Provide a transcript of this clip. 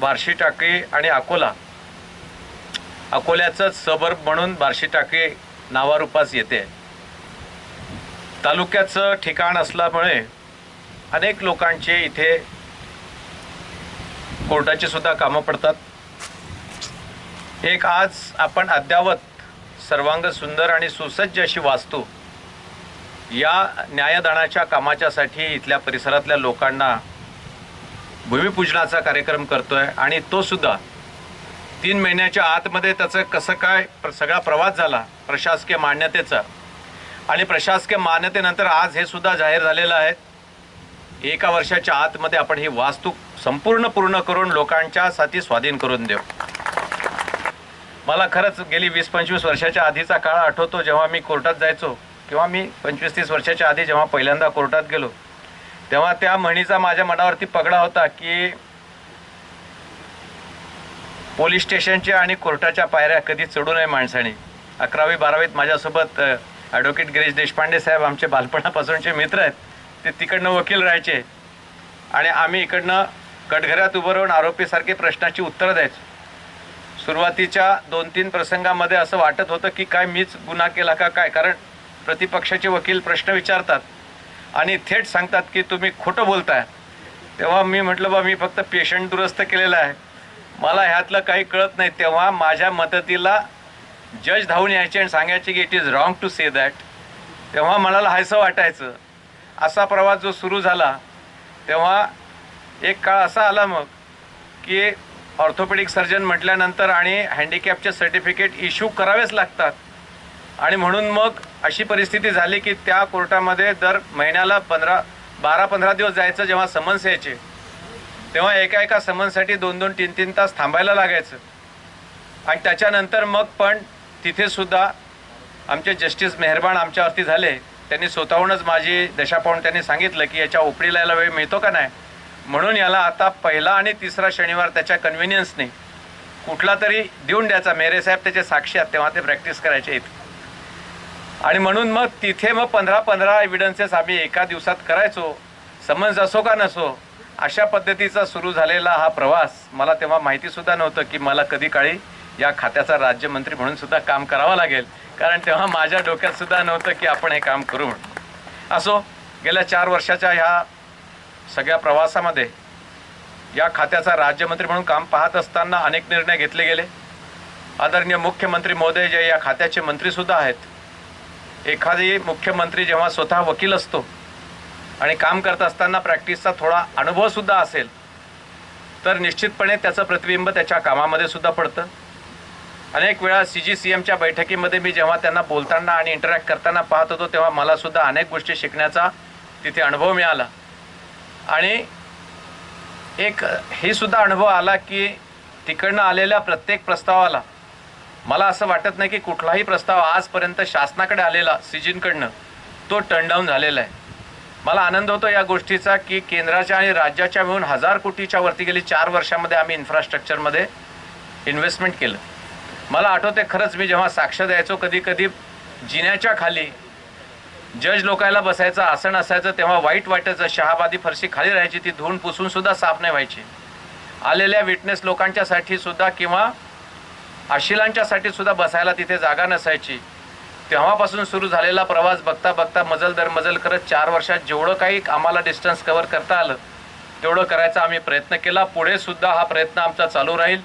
बार्शी टाकी आणि अकोला. अकोल्याचं सबर्ब म्हणून बार्शी टाकी नावारूपास येते. तालुक्याचं ठिकाण असल्यामुळे अनेक लोकांचे इथे कोर्टाची सुद्धा कामं पडतात. एक आज आपण अद्यावत सर्वांग सुंदर आणि सुसज्ज अशी वास्तू या न्यायदानाच्या कामाच्यासाठी इथल्या परिसरातल्या लोकांना भूमिपूजनाचा कार्यक्रम करतोय आणि तो सुद्धा तीन महिन्याच्या आतमध्ये त्याचं कसं काय प्र- सगळा प्रवास झाला प्रशासकीय मान्यतेचा. आणि प्रशासकीय मान्यतेनंतर आज हे सुद्धा जाहीर झालेलं आहे. एका वर्षाच्या आतमध्ये आपण ही वास्तू संपूर्ण पूर्ण करून लोकांच्या साथी स्वाधीन करून देऊ. मला खरंच गेली वीस पंचवीस वर्षाच्या आधीचा काळ आठवतो जेव्हा मी कोर्टात जायचो. किंवा मी पंचवीस तीस वर्षाच्या आधी जेव्हा पहिल्यांदा कोर्टात गेलो तेव्हा त्या म्हणीचा माझ्या मनावरती पगडा होता की पोलीस स्टेशनच्या आणि कोर्टाच्या पायऱ्या कधी चढू नये माणसाने. अकरावी बारावीत माझ्यासोबत ॲडव्होकेट गिरीश देशपांडे साहेब आमचे बालपणापासूनचे मित्र आहेत. ते तिकडनं वकील राहायचे. आणि आम्ही इकडनं कटघऱ्यात उभं राहून आरोपीसारखे प्रश्नाची उत्तरं द्यायचो. सुरुवातीच्या दोन तीन प्रसंगामध्ये असं वाटत होतं की काय मीच गुन्हा केला का काय? कारण प्रतिपक्षाचे वकील प्रश्न विचारतात आणि थेट सांगतात की तुम्ही खोटं बोलताय. तेव्हा मी म्हटलं बा मी फक्त पेशंट दुरुस्त केलेला आहे. मला ह्यातलं काही कळत नाही. तेव्हा माझ्या मदतीला जज धावून यायचे आणि सांगायचे की it is wrong to say that तेव्हा मनाला हायसं वाटायचं. असा प्रवास जो सुरू झाला तेव्हा एक काळ असा आला मग की ऑर्थोपेडिक सर्जन म्हटल्यानंतर आणि हँडिकॅपचे सर्टिफिकेट इश्यू करावेच लागतात. आणि म्हणून मग अशी परिस्थिती झाली की त्या कोर्टामध्ये दर महिन्याला पंधरा बारा पंधरा दिवस जायचं जेव्हा समन्स यायचे तेव्हा एका एका समन्ससाठी दोन दोन तीन तीन तास थांबायला लागायचं. आणि त्याच्यानंतर मग पण तिथेसुद्धा आमचे जस्टिस मेहरबान आमच्यावरती झाले. त्यांनी स्वतःहूनच माझी दशा पाहून त्यांनी सांगितलं की याच्या ओपडीला यायला वेळ मिळतो का नाही? म्हणून याला आता पहिला आणि तिसरा शनिवार त्याच्या कन्व्हिनियन्सने कुठला तरी देऊन द्यायचा. मेरे साहेब त्याचे साक्षी आहेत तेव्हा ते प्रॅक्टिस करायचे इथे. आणि म्हणून मग तिथे मग पंधरा पंधरा एव्हिडन्सेस आम्ही एका दिवसात करायचो. समन्स असो का नसो अशा पद्धतीचा सुरू झालेला हा प्रवास मला तेव्हा माहितीसुद्धा नव्हतं की मला कधी काळी या खात्याचा राज्यमंत्री म्हणून सुद्धा काम करावं लागेल. कारण तेव्हा माझ्या डोक्यात सुद्धा नव्हतं की आपण हे काम करू म्हणून. असो गेल्या चार वर्षाच्या ह्या सगळ्या प्रवासामध्ये या खात्याचा राज्यमंत्री म्हणून काम पाहत असताना अनेक निर्णय घेतले गेले. आदरणीय मुख्यमंत्री महोदय जे या खात्याचे मंत्रीसुद्धा आहेत एखादी मुख्यमंत्री जेव्हा स्वतः वकील असतो आणि काम करत असताना प्रॅक्टिसचा थोडा अनुभवसुद्धा असेल तर निश्चितपणे त्याचं प्रतिबिंब त्याच्या कामामध्ये सुद्धा पडतं. अनेक वेळा सी जी सी एमच्या बैठकीमध्ये मी जेव्हा त्यांना बोलताना आणि इंटरॅक्ट करताना पाहत होतो तेव्हा मला सुद्धा अनेक गोष्टी शिकण्याचा तिथे अनुभव मिळाला. आणि एक हे सुद्धा अनुभव आला की तिकडनं आलेल्या प्रत्येक प्रस्तावाला मला असं वाटत नाही की कुठलाही प्रस्ताव आजपर्यंत शासनाकडे आलेला सिजींकडनं तो टर्नडाऊन झालेला आहे. मला आनंद होतो या गोष्टीचा की केंद्राच्या आणि राज्याच्या मिळून हजार कोटीच्या वरती गेली चार वर्षामध्ये आम्ही इन्फ्रास्ट्रक्चरमध्ये इन्व्हेस्टमेंट केलं. मला आठवते खरंच मी जेव्हा साक्ष द्यायचो कधी कधी जिन्याच्या खाली जज लोकायला बसायचं आसन असायचं तेव्हा वाईट वाटायचं शहाबादी फरशी खाली राहायची ती धुवून पुसून सुद्धा साफ नाही व्हायची. आलेल्या विटनेस लोकांच्यासाठी सुद्धा किंवा आशिलांच्यासाठी सुद्धा बसायला तिथे जागा नसायची. तेव्हापासून सुरू झालेला प्रवास बघता बघता मजल दर मजल करत चार वर्षात जेवढं काही आम्हाला डिस्टन्स कवर करता आलं तेवढं करायचा आम्ही प्रयत्न केला. पुढे सुद्धा हा प्रयत्न आमचा चालू राहील.